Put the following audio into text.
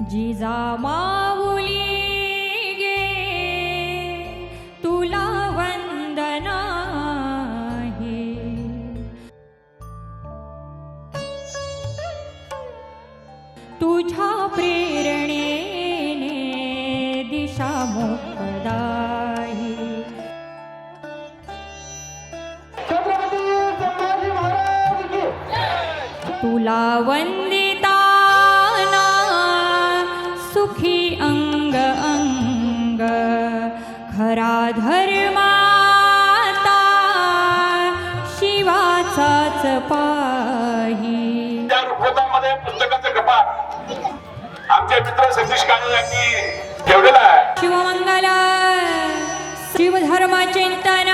जिजा माऊली गे तुला वंदना आहे. तुझ्या प्रेरणेने दिशा मोकदाही तुला वंदिताना सुखी अंग अंग. खरा धर्माता शिवाचाच पाही त्या रुग्णतामध्ये पुस्तकाचं कपाट आमचे मित्र सतीश काळे यांनी ठेवलेलं आहे. शिवमंगल शिवधर्म चिंतन